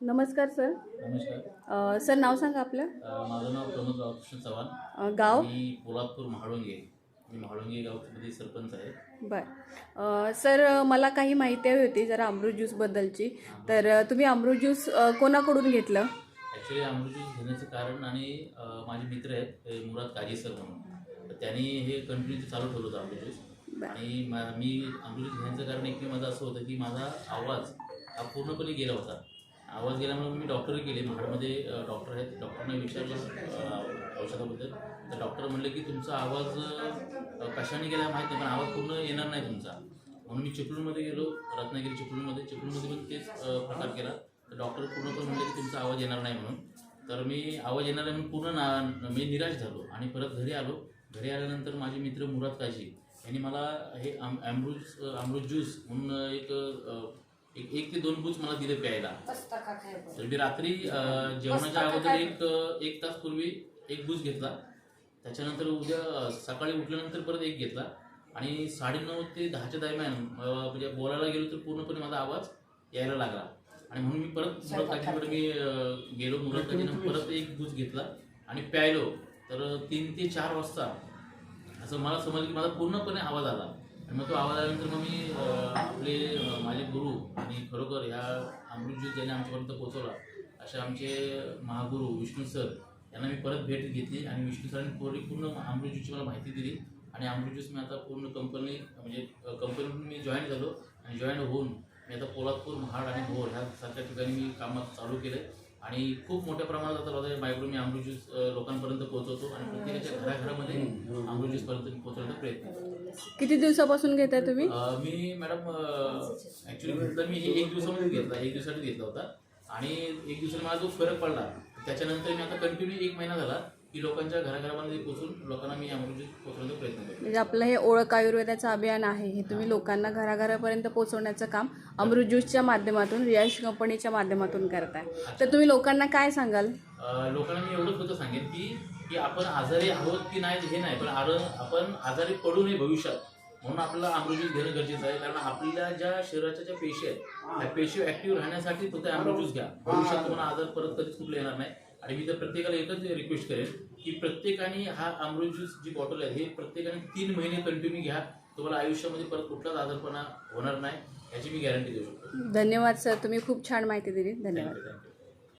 नमस्कार सर. नमस्कार. अ, सर नाव सांगा आपलं. अ, माझं नाव प्रमोद रामकृष्ण चव्हाण. अ, गाव? मी पोलादपूर महाळुंगे. मी महाळुंगे गावमध्ये सरपंच आहे. बर. अ, सर अ, मला काही माहिती हवी होती जरा अमृत ज्यूसबद्दलची तर अ, तुम्ही अमृत ज्यूस अ, कोणाकडून घेतलं? ॲक्च्युली अमृत ज्यूस घेण्याचं कारण आणि अ, माझे मित्र आहेत ते मुराद काजी सर म्हणून. तर त्यांनी हे कंटिन्यू चालू ठेवलं होतं अमृत ज्यूस. बर. आणि मा मी अमृत ज्यूस घेण्याचं कारण एक माझं असं होतं की माझा आवाज हा पूर्णपणे गेला होता. आवाज गेल्यामुळे मी डॉक्टर गेले महाडमध्ये डॉक्टर आहेत. डॉक्टरने विचारलं औषधाबद्दल. तर डॉक्टर म्हणले की तुमचा आवाज कशाने गेला माहीत नाही पण आवाज पूर्ण येणार नाही तुमचा. म्हणून मी चिपळूणमध्ये गेलो रत्नागिरी चिपळूणमध्ये. चिपळूणमध्ये पण तेच प्रकार केला. तर डॉक्टर पूर्णपणे म्हणले की तुमचा आवाज येणार नाही म्हणून. तर मी आवाज येणार आहे म्हणून पूर्ण ना मी निराश झालो आणि परत घरी आलो. घरी आल्यानंतर माझे मित्र मुराद काशी यांनी मला हे आम ॲम्ब्रुज अमृत ज्यूस म्हणून एक एक एक ते दोन बूच मला दिले प्यायला. तर मी रात्री जेवणाच्या अगोदर एक एक तास पूर्वी एक बूज घेतला. त्याच्यानंतर उद्या सकाळी उठल्यानंतर परत एक घेतला. आणि साडेनऊ ते दहाच्या दरम्यान म्हणजे बोलायला गेलो तर पूर्णपणे माझा आवाज यायला लागला. आणि म्हणून मी परत मुरत मी अ, गेलो. मुरत परत एक बूज घेतला आणि प्यायलो. तर तीन ते चार वाजता असं मला समजलं की माझा पूर्णपणे आवाज आला. मग तो आवाज आल्यानंतर मग मी आपले माझे गुरु आणि खरोखर ह्या अमृत ज्यांनी आमच्यापर्यंत पोहोचवला असे आमचे महागुरु विष्णू सर यांना मी परत भेट घेतली आणि विष्णू सरांनी पूर्ण पूर्ण अमृत मला माहिती दिली. आणि अमृत मी आता पूर्ण कंपनी म्हणजे कंपनीतून मी जॉईन झालो आणि जॉईन होऊन मी आता पोलादपूर महाड आणि भोर ह्या सारख्या ठिकाणी मी कामात चालू केलं आणि खूप मोठ्या प्रमाणात आता माझा मायक्रो मी अमृत ज्यूस लोकांपर्यंत पोहोचवतो आणि प्रत्येकाच्या घराघरामध्ये अमृत ज्यूस पर्यंत पोहोचवण्याचा प्रयत्न करतो. किती दिवसापासून घेताय तुम्ही? मी मॅडम ऍक्च्युली घेतला मी हे एक दिवसामध्ये घेतला एक दिवसासाठी घेतला होता. आणि एक दिवसाने मला जो फरक पडला त्याच्यानंतर मी आता कंटिन्यू एक महिना झाला. की लोकांच्या घराघरामध्ये पोहोचून लोकांना मी अमृत ज्यूस पोहोचवण्याचा प्रयत्न करतो. म्हणजे आपलं हे ओळख आयुर्वेदाचं अभियान आहे हे तुम्ही लोकांना घराघरापर्यंत पोहोचवण्याचं काम अमृत ज्यूसच्या माध्यमातून रियाश कंपनीच्या माध्यमातून करताय. तर तुम्ही लोकांना काय सांगाल? अं, लोकांना मी एवढंच होतं सांगेन की की आपण आजारी आहोत की नाही हे नाही पण आर आपण आजारी पडू नये भविष्यात. म्हणून आपल्याला अमृत ज्यूस घेणं गरजेचं आहे. कारण आपल्या ज्या शरीराच्या ज्या पेशी आहेत त्या पेशी ऍक्टिव्ह राहण्यासाठी फक्त अमृत ज्यूस घ्या. भविष्यात तुम्हाला आजार परत कधीच कुठला येणार नाही आणि मी तर प्रत्येकाला एकच रिक्वेस्ट करेन की प्रत्येकाने हा अमृत ज्यूस जी बॉटल आहे हे प्रत्येकाने तीन महिने कंटिन्यू घ्या. तुम्हाला आयुष्यामध्ये परत कुठलाच आजारपणा होणार नाही याची मी गॅरंटी देऊ शकतो. धन्यवाद सर तुम्ही खूप छान माहिती दिली. धन्यवाद.